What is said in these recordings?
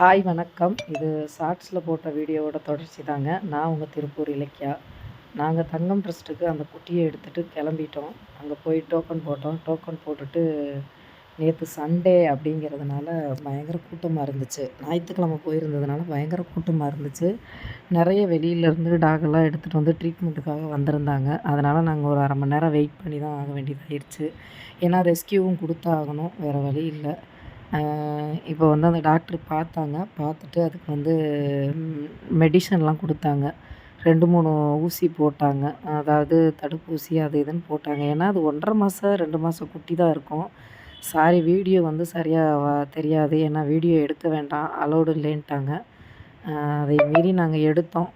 Hi வணக்கம். இது ஷார்ட்ஸில் போட்ட வீடியோவோட தொடர்ச்சி தாங்க. நான் உங்கள் திருப்பூர் இலக்கியா. நாங்கள் தங்கம் ட்ரஸ்ட்டுக்கு அந்த குட்டியை எடுத்துகிட்டு கிளம்பிட்டோம். அங்கே போய் டோக்கன் போட்டோம். டோக்கன் போட்டுட்டு நேற்று சண்டே அப்படிங்கிறதுனால பயங்கர கூட்டமாக இருந்துச்சு. ஞாயிற்றுக்கிழமை போயிருந்ததுனால பயங்கர கூட்டமாக இருந்துச்சு. நிறைய வெளியிலேருந்து டாகெல்லாம் எடுத்துகிட்டு வந்து ட்ரீட்மெண்ட்டுக்காக வந்திருந்தாங்க. அதனால் நாங்கள் ஒரு அரை மணி நேரம் வெயிட் பண்ணி தான் ஆக வேண்டியதாகிடுச்சு ஏன்னா ரெஸ்கியூவும் கொடுத்தாகணும். வேறு வழி இல்லை. இப்போ வந்து அந்த டாக்டர் பார்த்தாங்க. பார்த்துட்டு அதுக்கு வந்து மெடிசன்லாம் கொடுத்தாங்க. ரெண்டு மூணு ஊசி போட்டாங்க. அதாவது தடுப்பூசி அது இதுன்னு போட்டாங்க. ஏன்னா அது ஒன்றரை மாதம் ரெண்டு மாதம் குட்டி தான் இருக்கும். சாரி வீடியோ வந்து சரியாக தெரியாது. ஏன்னா வீடியோ எடுக்க வேண்டாம். அலோடு இல்லைன்ட்டாங்க. அதை மீறி நாங்கள் எடுத்தோம்.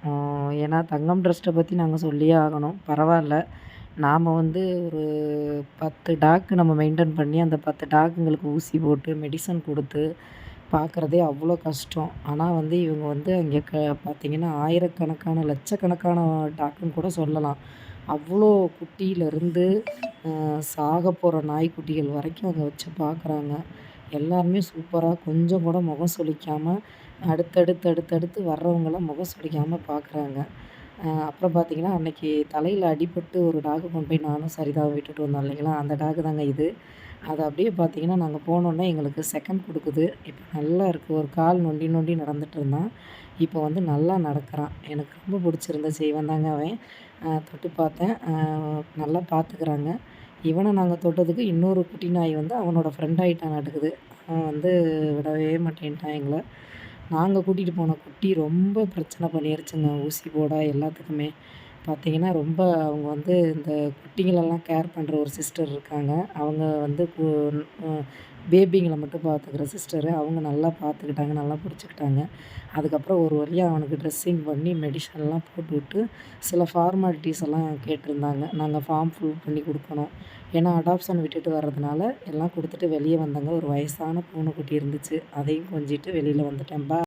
ஏன்னா தங்கம் ட்ரஸ்ட்டை பற்றி நாங்கள் சொல்லியே ஆகணும். பரவாயில்ல. நாம் வந்து ஒரு பத்து டாக்கு நம்ம மெயின்டைன் பண்ணி அந்த பத்து டாக்குங்களுக்கு ஊசி போட்டு மெடிசன் கொடுத்து பார்க்குறதே அவ்வளோ கஷ்டம். ஆனால் வந்து இவங்க வந்து அங்கே க பார்த்திங்கன்னா ஆயிரக்கணக்கான லட்சக்கணக்கான டாக்குன்னு கூட சொல்லலாம். அவ்வளோ குட்டியிலேருந்து சாக போகிற நாய்க்குட்டிகள் வரைக்கும் அங்கே வச்சு பார்க்குறாங்க எல்லாருமே சூப்பராக கொஞ்சம் கூட முகம் சுளிக்காமல் அடுத்தடுத்து அடுத்தடுத்து வர்றவங்களாம் முகம் சுளிக்காமல் பார்க்குறாங்க அப்புறம் பார்த்தீங்கன்னா அன்னைக்கு தலையில் அடிபட்டு ஒரு டாகு கொண்டு போய் நானும் சரிதாக விட்டுட்டு வந்தோம் இல்லைங்களா? அந்த டாகு தாங்க இது. அது அப்படியே பார்த்தீங்கன்னா நாங்கள் போனோன்னே எங்களுக்கு செகண்ட் கொடுக்குது. இப்போ நல்லா இருக்குது ஒரு கால் நொண்டி நொண்டி நடந்துட்டு இருந்தான். இப்போ வந்து நல்லா நடக்கிறான். எனக்கு ரொம்ப பிடிச்சிருந்த செய்வன் தாங்க அவன். தொட்டு பார்த்தேன். நல்லா பார்த்துக்கிறாங்க இவனை நாங்கள் தொட்டதுக்கு இன்னொரு குட்டி நாய் வந்து அவனோட ஃப்ரெண்ட் ஆகிட்டான் நடக்குது. அவன் வந்து விடவே மாட்டேன்ட்டான் எங்களை. நாங்கள் கூட்டிகிட்டு போன குட்டி ரொம்ப பிரச்சனை பண்ணிருச்சுங்க. ஊசி போட எல்லாத்துக்குமே. பார்த்தீங்கன்னா ரொம்ப அவங்க வந்து இந்த குட்டிங்களெல்லாம் கேர் பண்ணுற ஒரு சிஸ்டர் இருக்காங்க. அவங்க வந்து பேபிங்களை மட்டும் பார்த்துக்கிற சிஸ்டரு அவங்க நல்லா பார்த்துக்கிட்டாங்க நல்லா பிடிச்சிக்கிட்டாங்க. அதுக்கப்புறம் ஒரு வழியாக அவனுக்கு ட்ரெஸ்ஸிங் பண்ணி மெடிசன்லாம் போட்டு விட்டு சில ஃபார்மாலிட்டிஸ் எல்லாம் கேட்டிருந்தாங்க. நாங்கள் ஃபார்ம் ஃபில் பண்ணி கொடுக்கணும். ஏன்னா அடாப்ஷன் விட்டுட்டு வர்றதுனால எல்லாம் கொடுத்துட்டு வெளியே வந்தாங்க ஒரு வயசான பூனைக்குட்டி இருந்துச்சு. அதையும் கொஞ்சிட்டு வெளியில் வந்துட்டேன்பா